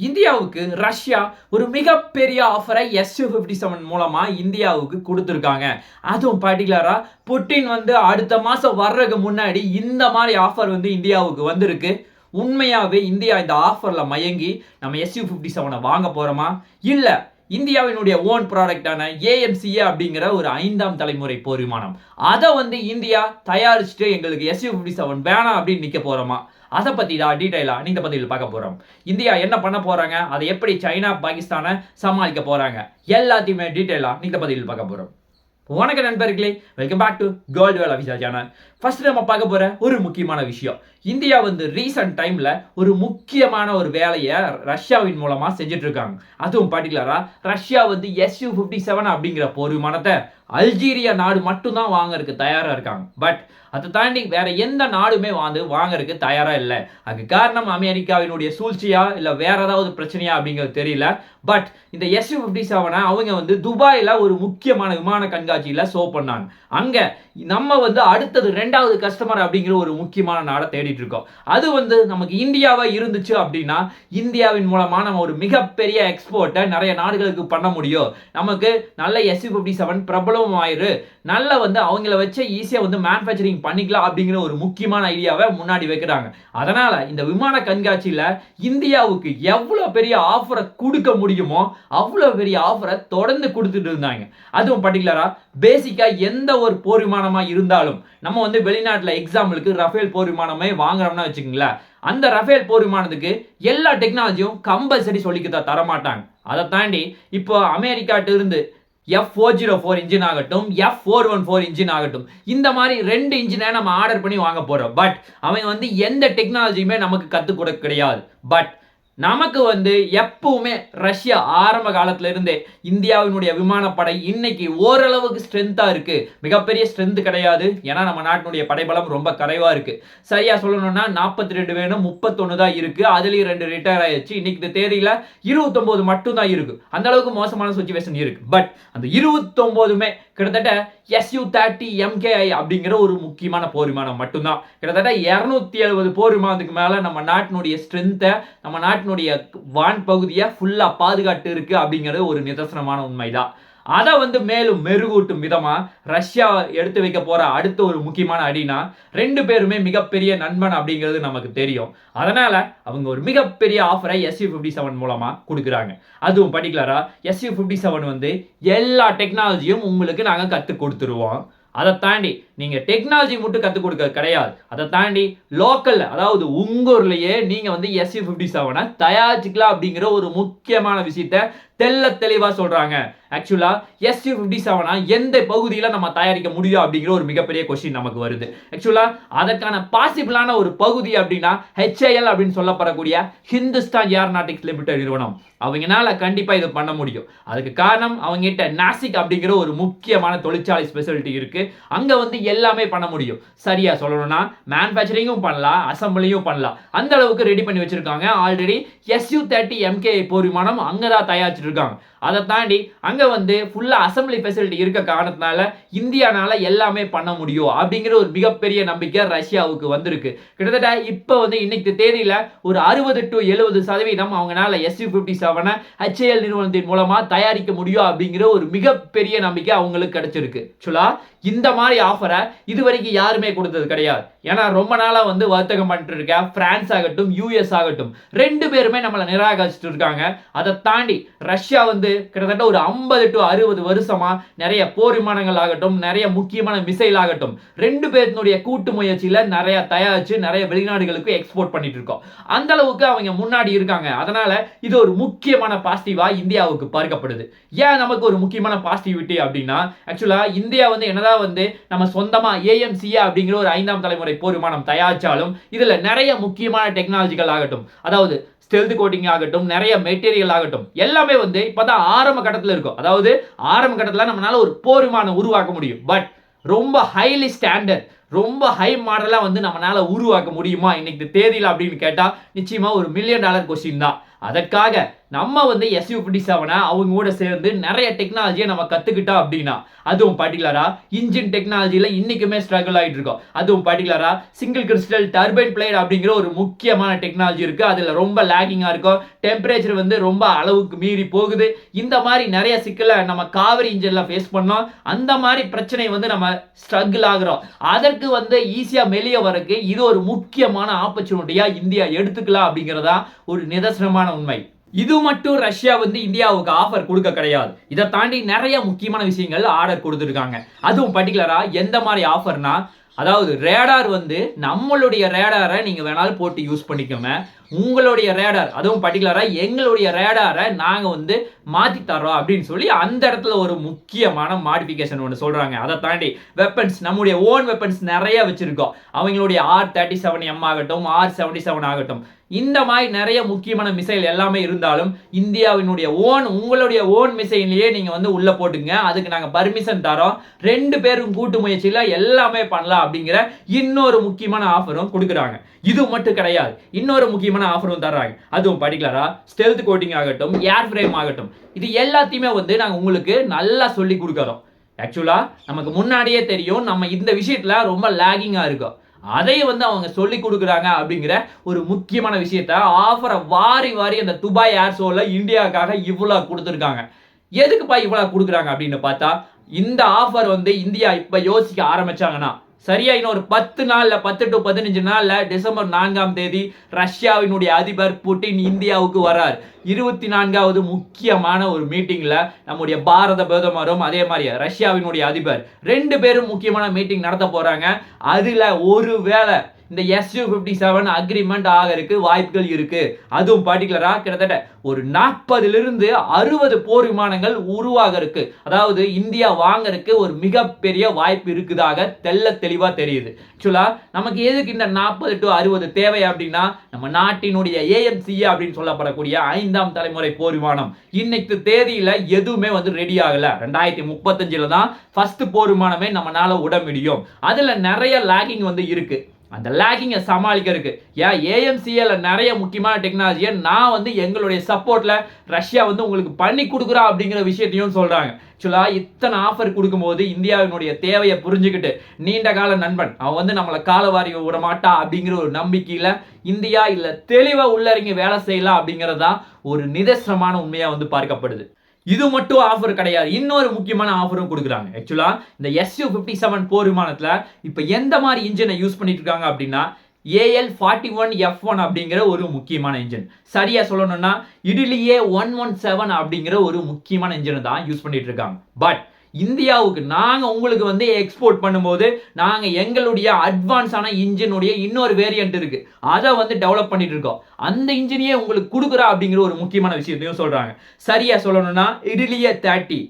இந்தியாவுக்கு ரஷ்யா ஒரு மிகப்பெரிய ஆஃபரை எஸ் ஃபிஃப்டி செவன் மூலமாக இந்தியாவுக்கு கொடுத்துருக்காங்க. அதுவும் பர்டிகுலராக புட்டின் வந்து அடுத்த மாதம் வர்றதுக்கு முன்னாடி இந்த மாதிரி ஆஃபர் வந்து இந்தியாவுக்கு வந்திருக்கு. உண்மையாகவே இந்தியா இந்த ஆஃபரில் மயங்கி நம்ம எஸ்யூ ஃபிஃப்டி செவனை வாங்க போகிறோமா இல்லை இந்தியாவினுடைய ஓன் ப்ராடக்டான ஏஎம்சிஏ அப்படிங்கிற ஒரு ஐந்தாம் தலைமுறை போர் விமானம் அதை வந்து இந்தியா தயாரிச்சுட்டு எங்களுக்கு எஸ்யூ ஃபிஃப்டி செவன் வேணாம் அப்படின்னு நிற்க போகிறோமா அதை பற்றி தான் டீட்டெயிலாக இந்த பதிவில் பார்க்க போகிறோம் இந்தியா என்ன பண்ண போகிறாங்க அதை எப்படி சைனா பாகிஸ்தானை சமாளிக்க போகிறாங்க எல்லாத்தையுமே டீட்டெயிலாக இந்த பதிவில் பார்க்க போகிறோம் வணக்க நண்பர்களே. Welcome back to gold Vel Abisha channel first நம்ம பார்க்க போகிற ஒரு முக்கியமான விஷயம். இந்தியா வந்து ரீசன்ட் டைமில் ஒரு முக்கியமான ஒரு வேலையை ரஷ்யாவின் மூலமாக செஞ்சுட்டு இருக்காங்க அதுவும் பர்டிகுலராக ரஷ்யா வந்து எஸ்யூ ஃபிஃப்டி செவன் அப்படிங்கிற போர் விமானத்தை அல்ஜீரியா நாடு மட்டும்தான் வாங்கறதுக்கு தயாராக இருக்காங்க. பட் அதை தாண்டி வேற எந்த நாடுமே வந்து வாங்கறதுக்கு தயாராக இல்லை. அதுக்கு காரணம் அமெரிக்காவினுடைய சூழ்ச்சியா இல்லை வேற ஏதாவது பிரச்சனையா அப்படிங்கிறது தெரியல. பட் இந்த எஸ்யூ ஃபிஃப்டி செவனை அவங்க வந்து துபாயில் ஒரு முக்கியமான விமான கண்காட்சியில் ஷோ பண்ணாங்க. அங்கே நம்ம வந்து அடுத்தது ரெண்டு ரெண்டாவது கஸ்டமர் அப்படிங்கிற ஒரு முக்கியமான நாடை தேடிட்டு இருக்கோம். அது வந்து நமக்கு இந்தியாவா இருந்துச்சு அப்படின்னா இந்தியாவின் மூலமா நம்ம ஒரு மிகப்பெரிய எக்ஸ்போர்ட்டை நிறைய நாடுகளுக்கு பண்ண முடியும். நமக்கு நல்ல எஸ்யூ ஃபிஃப்டி செவன் பிரபலம் ஆயிரு. நல்ல வந்து அவங்கள வச்சு ஈஸியாக வந்து மேனுஃபேக்சரிங் பண்ணிக்கலாம் அப்படிங்கிற ஒரு முக்கியமான ஐடியாவை முன்னாடி வைக்கிறாங்க. அதனால இந்த விமான கண்காட்சியில் இந்தியாவுக்கு எவ்வளோ பெரிய ஆஃபரை கொடுக்க முடியுமோ அவ்வளோ பெரிய ஆஃபரை தொடர்ந்து கொடுத்துட்டு இருந்தாங்க. அதுவும் பர்டிகுலராக பேசிக்காக எந்த ஒரு போர் விமானமாக இருந்தாலும் நம்ம வந்து வெளிநாட்டில் எக்ஸாம்பிளுக்கு ரஃபேல் போர் விமானமே வாங்குறோம்னா வச்சுக்கோங்களேன். அந்த ரஃபேல் போர் விமானத்துக்கு எல்லா டெக்னாலஜியும் கம்பல்சரி சொல்லிக்க தரமாட்டாங்க. அதை தாண்டி இப்போ அமெரிக்காட்டு இருந்து F four zero four engine ஆகட்டும் F four one four engine ஆகட்டும் இந்த மாதிரி ரெண்டு இன்ஜினை நம்ம ஆர்டர் பண்ணி வாங்க போகிறோம் பட் அவன் வந்து எந்த டெக்னாலஜியுமே நமக்கு கற்றுக் கொடுக்க கிடையாது. பட் நமக்கு வந்து எப்பவுமே ரஷ்யா ஆரம்ப காலத்துல இருந்தே இந்தியாவினுடைய விமானப்படை இன்னைக்கு ஓரளவுக்கு ஸ்ட்ரென்த்தா இருக்கு. மிகப்பெரிய ஸ்ட்ரென்த் கிடையாது. ஏன்னா நம்ம நாட்டினுடைய படைபலம் ரொம்ப குறைவா இருக்கு. சரியா சொல்லணும்னா நாற்பத்தி ரெண்டு வேணும் முப்பத்தொன்னு தான் இருக்கு. அதுலயும் ரெண்டு ரிட்டையர் ஆயிடுச்சு இன்னைக்கு இந்த தேதியில இருபத்தொன்பது மட்டும் தான் இருக்கு. அந்த அளவுக்கு மோசமான சுச்சுவேஷன் இருக்கு. பட் அந்த இருபத்தொன்பதுமே கிட்டத்தட்ட எஸ்யூ தேர்ட்டி எம்கேஐ அப்படிங்கிற ஒரு முக்கியமான போர் விமானம் மட்டும்தான். கிட்டத்தட்ட இரநூத்தி எழுபது போர் விமானத்துக்கு மேலே நம்ம நாட்டினுடைய ஸ்ட்ரென்த்தை நம்ம நாட்டினுடைய வான் பகுதியை ஃபுல்லாக பாதுகாத்து இருக்குது அப்படிங்கிறது ஒரு நிதர்சனமான உண்மைதான். அதை வந்து மேலும் மெருகூட்டும் விதமாக ரஷ்யா எடுத்து வைக்க போகிற அடுத்த ஒரு முக்கியமான அடினா ரெண்டு பேருமே மிகப்பெரிய நண்பன் அப்படிங்கிறது நமக்கு தெரியும். அதனால் அவங்க ஒரு மிகப்பெரிய ஆஃபரை எஸ்யூ ஃபிஃப்டி செவன் மூலமாக கொடுக்குறாங்க. அதுவும் பர்டிகுலராக எஸ்யூ ஃபிஃப்டி செவன் வந்து எல்லா டெக்னாலஜியும் உங்களுக்கு நாங்கள் கற்றுக் கொடுத்துருவோம். அதை தாண்டி நீங்கள் டெக்னாலஜி மட்டும் கற்றுக் கொடுக்க கிடையாது. அதை தாண்டி லோக்கலில் அதாவது உங்கூர்லேயே நீங்கள் வந்து எஸ்யூ ஃபிஃப்டி செவனை தயாரிச்சுக்கலாம் அப்படிங்கிற ஒரு முக்கியமான விஷயத்த தெல்ல தெளிவா சொல்றாங்க. ஆக்சுவலா எஸ்யூ ஃபிஃப்டி செவனா எந்த பகுதியில நம்ம தயாரிக்க முடியும் அப்படிங்கிற ஒரு மிகப்பெரிய கொஸ்டின் நமக்கு வருது. ஆக்சுவலா அதற்கான பாசிபிளான ஒரு பகுதி அப்படின்னா ஹெச்ஐஎல் அப்படின்னு சொல்லப்படக்கூடிய ஹிந்துஸ்தான் ஏரோநாட்டிக்ஸ் லிமிடெட் நிறுவனம். அவங்கனால கண்டிப்பா இது பண்ண முடியும். அதுக்கு காரணம் அவங்க கிட்ட நாசிக் அப்படிங்கிற ஒரு முக்கியமான தொழிற்சாலை ஸ்பெஷாலிட்டி இருக்கு. அங்க வந்து எல்லாமே பண்ண முடியும். சரியா சொல்லணும்னா மேனுஃபேக்சரிங்கும் பண்ணலாம் அசம்பிளியும் பண்ணலாம். அந்த அளவுக்கு ரெடி பண்ணி வச்சிருக்காங்க. ஆல்ரெடி எஸ்யூ தேர்ட்டி எம்கே போர் விமானம் அங்கதான் தயாரிச்சிட்டு இருக்காங்க அதை தாண்டி அங்கே வந்து ஃபுல்லாக அசம்பிளி ஃபெசிலிட்டி இருக்க காரணத்தினால இந்தியானால எல்லாமே பண்ண முடியும் அப்படிங்கிற ஒரு மிகப்பெரிய நம்பிக்கை ரஷ்யாவுக்கு வந்திருக்கு. கிட்டத்தட்ட இப்போ வந்து இன்னைக்கு தேதியில் ஒரு அறுபது டு எழுபது சதவீதம் அவங்களால எஸ்யூ ஃபிஃப்டி செவனை ஹெச்ஏஎல் நிறுவனத்தின் மூலமாக தயாரிக்க முடியும் அப்படிங்கிற ஒரு மிகப்பெரிய நம்பிக்கை அவங்களுக்கு கிடைச்சிருக்கு. ஆக்சுவலா இந்த மாதிரி ஆஃபரை இது வரைக்கும் யாருமே கொடுத்தது கிடையாது. ஏன்னா ரொம்ப நாளாக வந்து வர்த்தகம் பண்ணிட்டு இருக்க பிரான்ஸ் ஆகட்டும் யூஎஸ் ஆகட்டும் ரெண்டு பேருமே நம்மளை நிராகரிச்சுட்டு இருக்காங்க. அதை தாண்டி ரஷ்யா வந்து கிட்டத்தட்ட ஒரு ஐம்பது டு அறுபது வருஷமா நிறைய போர் விமானங்கள் ஆகட்டும் நிறைய முக்கியமான மிசைல் ஆகட்டும் ரெண்டு பேர்த்தினுடைய கூட்டு முயற்சியில நிறைய தயாரிச்சு நிறைய வெளிநாடுகளுக்கு எக்ஸ்போர்ட் பண்ணிட்டு இருக்கோம். அந்த அளவுக்கு அவங்க முன்னாடி இருக்காங்க. அதனால இது ஒரு முக்கியமான பாசிட்டிவா இந்தியாவுக்கு பார்க்கப்படுது. ஏன் நமக்கு ஒரு முக்கியமான பாசிட்டிவிட்டி அப்படின்னா ஆக்சுவலா இந்தியா வந்து என்னதான் வந்து நம்ம சொந்தமா ஏஎம்சிஏ அப்படிங்கிற ஒரு ஐந்தாம் தலைமுறை போர் விமானம் தயாரிச்சாலும் இதுல நிறைய முக்கியமான டெக்னாலஜிகள் ஆகட்டும். அதாவது ஸ்டெல்த் கோட்டிங் ஆகட்டும் நிறைய மெட்டீரியல் ஆகட்டும் எல்லாமே வந்து இப்பதான் ஆரம்ப கட்டத்தில் இருக்கும். அதாவது ஆரம்ப கட்டத்தில் நம்மளால ஒரு போர் விமானம் உருவாக்க முடியும். பட் ரொம்ப ஹைலி ஸ்டாண்டர்ட் ரொம்ப ஹை மாடலாக வந்து நம்மளால உருவாக்க முடியுமா? இன்னைக்கு தேதியில் அப்படின்னு கேட்டால் நிச்சயமாக ஒரு மில்லியன் டாலர் கொஸ்டின் தான். அதற்காக நம்ம வந்து எஸ்யூ ஃபிஃப்டி செவனை அவங்க கூட சேர்ந்து நிறைய டெக்னாலஜியை நம்ம கற்றுக்கிட்டோம் அப்படின்னா அதுவும் பர்டிகுலராக இன்ஜின் டெக்னாலஜியில் இன்றைக்குமே ஸ்ட்ரகிள் ஆகிட்டு இருக்கோம். அதுவும் பர்டிகுலராக சிங்கிள் கிறிஸ்டல் டர்பைன் பிளேட் அப்படிங்கிற ஒரு முக்கியமான டெக்னாலஜி இருக்குது அதில் ரொம்ப லேகிங்காக இருக்கும். டெம்பரேச்சர் வந்து ரொம்ப அளவுக்கு மீறி போகுது. இந்த மாதிரி நிறைய சிக்கலை நம்ம காவிரி இன்ஜினில் ஃபேஸ் பண்ணோம். அந்த மாதிரி பிரச்சனை வந்து நம்ம ஸ்ட்ரகிள் ஆகிறோம். அதற்கு வந்து ஈஸியாக வெளியே வரக்கு இது ஒரு முக்கியமான ஆப்பர்ச்சுனிட்டியாக இந்தியா எடுத்துக்கலாம் அப்படிங்கிறதா ஒரு நிதர்சனமான உண்மை. இது மட்டும் ரஷ்யா வந்து இந்தியாவுக்கு ஆஃபர் கொடுக்க கிடையாது. இதை தாண்டி நிறைய முக்கியமான விஷயங்கள் ஆர்டர் கொடுத்துருக்காங்க. அதுவும் பர்டிகுலரா எந்த மாதிரி ஆஃபர்னா அதாவது ரேடார் வந்து நம்மளுடைய ரேடாரை நீங்க வேணாலும் போட்டு யூஸ் பண்ணிக்கோங்க. உங்களுடைய ரேடார் அதுவும் பர்டிகுலராக எங்களுடைய ரேடாரை நாங்கள் வந்து மாற்றி தரோம் அப்படின்னு சொல்லி அந்த இடத்துல ஒரு முக்கியமான மாடிஃபிகேஷன் ஒன்று சொல்கிறாங்க அதை தாண்டி வெப்பன்ஸ் நம்முடைய ஓன் வெப்பன்ஸ் நிறைய வச்சுருக்கோம். அவங்களுடைய ஆர் தேர்ட்டி செவன் எம் ஆகட்டும் ஆர் செவன்டி செவன் ஆகட்டும். இந்த மாதிரி நிறைய முக்கியமான மிசைல் எல்லாமே இருந்தாலும் இந்தியாவினுடைய ஓன் உங்களுடைய ஓன் மிசைல்லையே நீங்கள் வந்து உள்ளே போட்டுங்க. அதுக்கு நாங்கள் பர்மிஷன் தரோம் ரெண்டு பேரும் கூட்டு முயற்சியில் எல்லாமே பண்ணலாம் அப்படிங்கிற இன்னொரு முக்கியமான ஆஃபரும் கொடுக்குறாங்க. இது மட்டும் கிடையாது. இன்னொரு முக்கியமான ஆஃபரும் தர்றாங்க. அதுவும் பர்டிகுலரா ஸ்டெல்த் கோட்டிங் ஆகட்டும் ஏர் ஃப்ரேம் ஆகட்டும். இது எல்லாத்தையுமே வந்து நாங்கள் உங்களுக்கு நல்லா சொல்லி கொடுக்குறோம். ஆக்சுவலாக நமக்கு முன்னாடியே தெரியும் நம்ம இந்த விஷயத்தில் ரொம்ப லேகிங்காக இருக்கோம். அதையும் வந்து அவங்க சொல்லி கொடுக்குறாங்க அப்படிங்கிற ஒரு முக்கியமான விஷயத்த ஆஃபரை வாரி வாரி அந்த துபாய் ஏர் ஷோவில் இந்தியாவுக்காக இவ்வளோ கொடுத்துருக்காங்க. எதுக்குப்பா இவ்வளோ கொடுக்குறாங்க அப்படின்னு பார்த்தா இந்த ஆஃபர் வந்து இந்தியா இப்போ யோசிக்க ஆரம்பிச்சாங்கன்னா சரியா இன்னும் ஒரு பத்து நாள்ல பத்து டு பதினஞ்சு நாள்ல டிசம்பர் நான்காம் தேதி ரஷ்யாவினுடைய அதிபர் புட்டின் இந்தியாவுக்கு வரார். இருபத்தி நான்காவது முக்கியமான ஒரு மீட்டிங்ல நம்முடைய பாரத பிரதமரும் அதே மாதிரி ரஷ்யாவினுடைய அதிபர். ரெண்டு பேரும் முக்கியமான மீட்டிங் நடத்த போறாங்க. அதுல ஒரு வேளை இந்த S U fifty seven agreement ஆகிறதுக்கு வாய்ப்புகள் இருக்கு. அதுவும் பர்டிகுலரா கிட்டத்தட்ட ஒரு நாற்பதிலிருந்து அறுபது போர் விமானங்கள் உருவாக இருக்கு அதாவது இந்தியா வாங்கறதுக்கு ஒரு மிகப்பெரிய வாய்ப்பு இருக்குதாக தெல்ல தெளிவா தெரியுது. ஆக்சுவலா நமக்கு எதுக்கு இந்த நாற்பது டு அறுபது தேவை அப்படின்னா நம்ம நாட்டினுடைய ஏஎம்சி அப்படின்னு சொல்லப்படக்கூடிய ஐந்தாம் தலைமுறை போர் விமானம். இன்னைக்கு தேதியில எதுவுமே வந்து ரெடி ஆகல. ரெண்டாயிரத்தி முப்பத்தஞ்சுல தான் ஃபர்ஸ்ட் போர் விமானமே நம்மளால விட முடியும் அதுல நிறைய லேக்கிங் வந்து இருக்கு. அந்த லேக்கிங்கை சமாளிக்கிறதுக்கு. ஏன்? ஏஎம்சிஎல் நிறைய முக்கியமான டெக்னாலஜியை நான் வந்து எங்களுடைய சப்போர்ட்டில் ரஷ்யா வந்து உங்களுக்கு பண்ணி கொடுக்குறா அப்படிங்கிற விஷயத்தையும் சொல்கிறாங்க ஆக்சுவலாக இத்தனை ஆஃபர் கொடுக்கும்போது இந்தியாவினுடைய தேவையை புரிஞ்சுக்கிட்டு நீண்ட கால நண்பன் அவன் வந்து நம்மளை காலவாரி விட மாட்டா அப்படிங்கிற ஒரு நம்பிக்கையில் இந்தியா இல்லை தெளிவாக உள்ளறங்கி வேலை செய்யலாம் அப்படிங்கிறது தான் ஒரு நிதர்சனமான உண்மையாக வந்து பார்க்கப்படுது. இது மட்டும் ஆஃபர் கிடையாது. இன்னொரு முக்கியமான ஆஃபரும் கொடுக்குறாங்க. ஆக்சுவலாக இந்த எஸ்யூ ஃபிஃப்டி செவன் போர் விமானத்தில் இப்போ எந்த மாதிரி இன்ஜினை யூஸ் பண்ணிட்டு இருக்காங்க அப்படின்னா AL forty one F one அப்படிங்கிற ஒரு முக்கியமான இன்ஜின் சரியா சொல்லணும்னா இடிலியே ஒன் ஒன் செவன் அப்படிங்கிற ஒரு முக்கியமான இன்ஜினை தான் யூஸ் பண்ணிட்டு இருக்காங்க. பட் இந்தியாவுக்கு நாங்கள் உங்களுக்கு வந்து எக்ஸ்போர்ட் பண்ணும்போது நாங்கள் எங்களுடைய அட்வான்ஸான இன்ஜினுடைய இன்னொரு வேரியன்ட் இருக்கு. அதை வந்து டெவலப் பண்ணிட்டு இருக்கோம். அந்த இன்ஜினையே உங்களுக்கு கொடுக்குறா அப்படிங்கிற ஒரு முக்கியமான விஷயத்தையும் சொல்றாங்க. சரியா சொல்லணும்னா இடிலிய thirty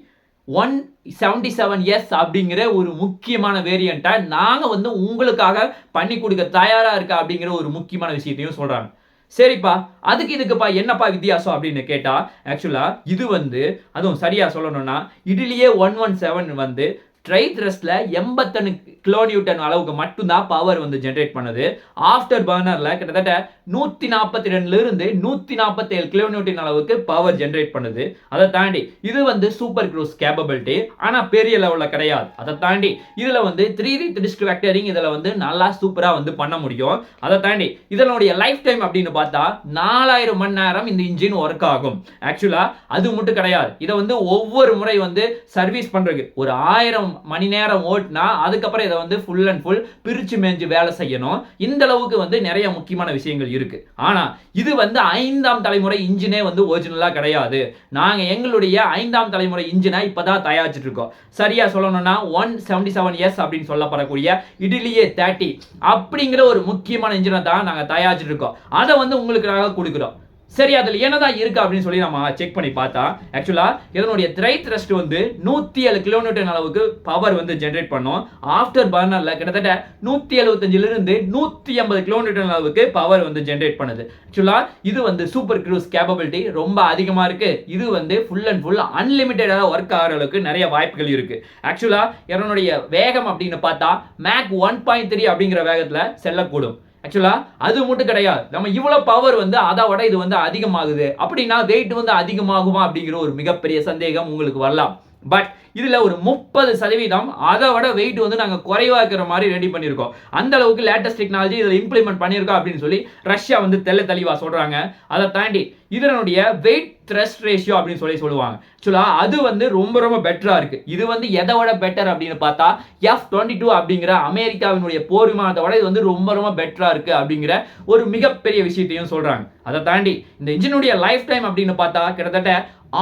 one seventy seven S அப்படிங்கிற ஒரு முக்கியமான வேரியண்ட்டை நாங்கள் வந்து உங்களுக்காக பண்ணி கொடுக்க தயாராக இருக்கா அப்படிங்கிற ஒரு முக்கியமான விஷயத்தையும் சொல்கிறாங்க சரிப்பா அதுக்கு இதுக்குப்பா என்னப்பா வித்தியாசம் அப்படின்னு கேட்டா ஆக்சுவலா இது வந்து அதுவும் சரியா சொல்லணும்னா இதுலயே ஒன் ஒன் செவன் வந்து ட்ரை த்ரஸ்ட்ல எண்பத்தொன்னு கிலோநியூட்டன் அளவுக்கு மட்டும்தான் பவர் வந்து ஜென்ரேட் பண்ணுது. ஆஃப்டர் பர்னரில் கிட்டத்தட்ட நூற்றி நாற்பத்தி ரெண்டுலேருந்து நூற்றி நாற்பத்தேழு கிலோ நியூட்டன் அளவுக்கு பவர் ஜென்ரேட் பண்ணுது. அதை தாண்டி இது வந்து சூப்பர் க்ரூஸ் கேப்பபிலிட்டி ஆனால் பெரிய லெவலில் கிடையாது. அதை தாண்டி இதில் வந்து த்ரீ டி டிஸ்க் இதில் வந்து நல்லா சூப்பராக வந்து பண்ண முடியும். அதை தாண்டி இதனுடைய லைஃப் டைம் அப்படின்னு பார்த்தா நாலாயிரம் மணி நேரம் இந்த இன்ஜின் ஒர்க் ஆகும். ஆக்சுவலாக அது மட்டும் கிடையாது. இதை வந்து ஒவ்வொரு முறை வந்து சர்வீஸ் பண்ணுறதுக்கு ஒரு ஆயிரம் மணி நேரம் ஓட்டினா அதுக்கப்புறம் இதை வந்து ஃபுல் அண்ட் ஃபுல் பிரிச்சு மேஞ்சு வேலை செய்யணும். இந்த அளவுக்கு வந்து நிறைய முக்கியமான விஷயங்கள் இருக்கு. ஆனா இது வந்து ஐந்தாம் தலைமுறை இன்ஜினே வந்து ஒரிஜினலா கிடையாது. நாங்க எங்களுடைய ஐந்தாம் தலைமுறை இன்ஜினை இப்பதான் தயாரிச்சிட்டு இருக்கோம். சரியா சொல்லணும்னா ஒன் செவன்டி செவன் எஸ் அப்படின்னு சொல்லப்படக்கூடிய இடிலியே தேர்ட்டி அப்படிங்கிற ஒரு முக்கியமான இன்ஜினை தான் நாங்க தயாரிச்சிட்டு இருக்கோம். அதை வந்து உங்களுக்காக கொடுக்குறோம். சரி அதில் என்னதான் இருக்கு அப்படின்னு சொல்லி நம்ம செக் பண்ணி பார்த்தா ஆக்சுவலாக இதனுடைய த்ரை த்ரஸ்ட் வந்து நூற்றி ஏழு கிலோமீட்டர் அளவுக்கு பவர் வந்து ஜென்ரேட் பண்ணும். ஆஃப்டர் பர்னரில் கிட்டத்தட்ட நூற்றி எழுபத்தஞ்சிலிருந்து நூற்றி ஐம்பது கிலோமீட்டர் அளவுக்கு பவர் வந்து ஜென்ரேட் பண்ணுது. ஆக்சுவலா இது வந்து சூப்பர் க்ரூஸ் கேப்பபிலிட்டி ரொம்ப அதிகமாக இருக்கு. இது வந்து ஃபுல் அண்ட் ஃபுல் அன்லிமிட்டடாக ஒர்க் ஆகிற அளவுக்கு நிறைய வாய்ப்புகள் இருக்கு. ஆக்சுவலாக இதனுடைய வேகம் அப்படின்னு பார்த்தா மேக் ஒன் பாயிண்ட் த்ரீ அப்படிங்கிற வேகத்தில் செல்லக்கூடும். ஆக்சுவலா அது மட்டும் கிடையாது. நம்ம இவ்வளவு பவர் வந்து அதை விட இது வந்து அதிகமாகுது. அப்படின்னா வெயிட் வந்து அதிகமாகுமா அப்படிங்கிற ஒரு மிகப்பெரிய சந்தேகம் உங்களுக்கு வரலாம். பட் இதில் ஒரு முப்பது சதவீதம் அதை விட வெயிட் வந்து நாங்கள் குறைவாக்கிற இருக்கிற மாதிரி ரெடி பண்ணியிருக்கோம். அந்த அளவுக்கு லேட்டஸ்ட் டெக்னாலஜி இதில் இம்ப்ளிமெண்ட் பண்ணியிருக்கோம் அப்படின்னு சொல்லி ரஷ்யா வந்து தெல்ல தெளிவாக சொல்கிறாங்க அதை தாண்டி இதனுடைய வெயிட் த்ரெஸ்ட் ரேஷியோ அப்படின்னு சொல்லி சொல்லுவாங்க. ஆக்சுவலாக அது வந்து ரொம்ப ரொம்ப பெட்டராக இருக்குது இது வந்து எதை விட பெட்டர் அப்படின்னு பார்த்தா எஃப் டுவெண்ட்டி டூ அப்படிங்கிற அமெரிக்காவினுடைய போர் விமானத்தை விட இது வந்து ரொம்ப ரொம்ப பெட்டராக இருக்குது அப்படிங்கிற ஒரு மிகப்பெரிய விஷயத்தையும் சொல்கிறாங்க அதை தாண்டி இந்த இன்ஜினுடைய லைஃப் டைம் அப்படின்னு பார்த்தா கிட்டத்தட்ட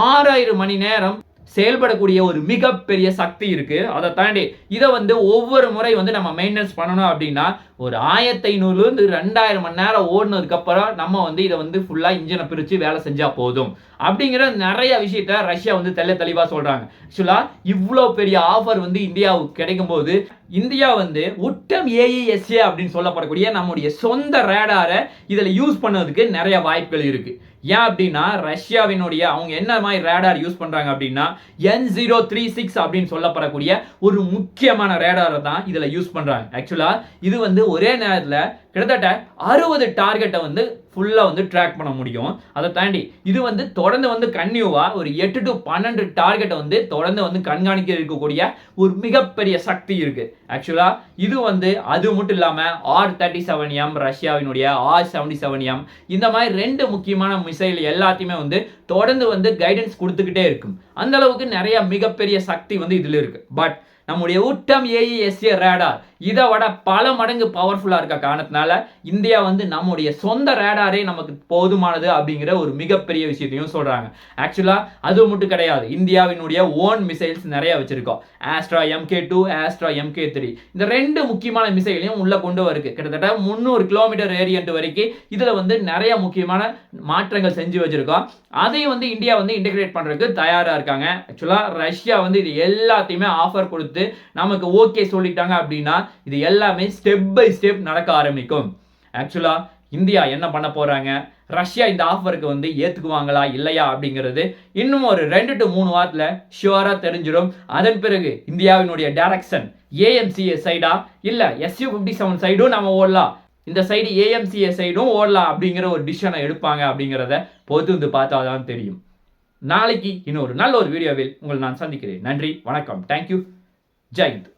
ஆறாயிரம் மணி நேரம் செயல்படக்கூடிய ஒரு மிகப்பெரிய சக்தி இருக்கு. அதை தாண்டி இதை வந்து ஒவ்வொரு முறை வந்து நம்ம மெயின்டெனன்ஸ் பண்ணணும் அப்படின்னா ஒரு ஆயிரத்தி ஐநூறுலேருந்து ரெண்டாயிரம் மணி நேரம் ஓடினதுக்கு அப்புறம் நம்ம வந்து இதை வந்து ஃபுல்லாக இன்ஜினை பிரித்து வேலை செஞ்சா போதும். அப்படிங்கிற நிறைய விஷயத்த ரஷ்யா வந்து தெல்ல தெளிவாக சொல்றாங்க. ஆக்சுவலா இவ்வளோ பெரிய ஆஃபர் வந்து இந்தியாவுக்கு கிடைக்கும் போது இந்தியா வந்து உட்டம் ஏஇஎஸ்ஏ அப்படின்னு சொல்லப்படக்கூடிய நம்முடைய சொந்த ரேடாரை இதில் யூஸ் பண்ணதுக்கு நிறைய வாய்ப்புகள் இருக்குது ஏன் அப்படின்னா ரஷ்யாவினுடைய அவங்க என்ன மாதிரி ரேடார் யூஸ் பண்ணுறாங்க அப்படின்னா என் ஜீரோ த்ரீ சிக்ஸ் அப்படின்னு சொல்லப்படக்கூடிய ஒரு முக்கியமான ரேடாரை தான் இதில் யூஸ் பண்ணுறாங்க ஆக்சுவலாக இது வந்து ஒரே நேரத்தில் கிட்டத்தட்ட அறுபது டார்கெட்டை வந்து ஃபுல்லாக வந்து ட்ராக் பண்ண முடியும். அதை தாண்டி இது வந்து தொடர்ந்து வந்து கன்யூவாக ஒரு எட்டு டு பன்னெண்டு டார்கெட்டை வந்து தொடர்ந்து வந்து கண்காணிக்க இருக்கக்கூடிய ஒரு மிகப்பெரிய சக்தி இருக்குது ஆக்சுவலாக இது வந்து அது மட்டும் இல்லாமல் ஆர் தேர்ட்டி செவன் எம் ரஷ்யாவினுடைய ஆர் செவன்டி செவன் எம் இந்த மாதிரி ரெண்டு முக்கியமான மிசைல் எல்லாத்தையுமே வந்து தொடர்ந்து வந்து கைடன்ஸ் கொடுத்துக்கிட்டே இருக்கும். அந்த அளவுக்கு நிறைய மிகப்பெரிய சக்தி வந்து இதில் இருக்குது பட் நம்முடைய ஊட்டம் ஏஇஎஸ்ஏ ரேடார் இதை விட பல மடங்கு பவர்ஃபுல்லாக இருக்க காரணத்தினால இந்தியா வந்து நம்முடைய சொந்த ரேடாரே நமக்கு போதுமானது அப்படிங்கிற ஒரு மிகப்பெரிய விஷயத்தையும் சொல்கிறாங்க ஆக்சுவலாக அது மட்டும் கிடையாது. இந்தியாவினுடைய ஓன் மிசைல்ஸ் நிறைய வச்சிருக்கோம். Astra MK two Astra MK three இந்த ரெண்டு முக்கியமான மிசைலையும் உள்ளே கொண்டு வருது கிட்டத்தட்ட முந்நூறு கிலோமீட்டர் ஏரியன்ட் வரைக்கும் இதில் வந்து நிறைய முக்கியமான மாற்றங்கள் செஞ்சு வச்சிருக்கோம். அதையும் வந்து இந்தியா வந்து இன்டெகிரேட் பண்ணுறதுக்கு தயாராக இருக்காங்க. ஆக்சுவலாக ரஷ்யா வந்து இது எல்லாத்தையுமே ஆஃபர் கொடுத்து நமக்கு ஓகே சொல்லிட்டாங்க அப்படின்னா இது எல்லாமே ஸ்டெப் பை ஸ்டெப் நடக்க ஆரம்பிக்கும். ஆக்சுவலா இந்தியா என்ன பண்ண போறாங்க? ரஷ்யா இந்த ஆஃபருக்கு வந்து ஏத்துக்குவாங்களா? இல்லையா? அப்படிங்கிறது இன்னும் ஒரு ரெண்டு டு மூணு வாரத்துல ஷுவராக தெரிஞ்சிடும். அதன் பிறகு இந்தியாவினுடைய டேரக்ஷன் ஏஎம்சிஏ சைடா இல்லை எஸ்யூ ஃபிஃப்டி செவன் சைடும் நம்ம ஓடலாம். இந்த சைடு ஏஎம்சிஏ சைடும் ஓடலாம் அப்படிங்கிற ஒரு டிசிஷனை எடுப்பாங்க அப்படிங்கிறத பொறுத்து வந்து பார்த்தாதான் தெரியும். நாளைக்கு இன்னொரு நல்ல ஒரு வீடியோவில் உங்களை நான் சந்திக்கிறேன். நன்றி வணக்கம். தேங்க்யூ ஜெயந்த்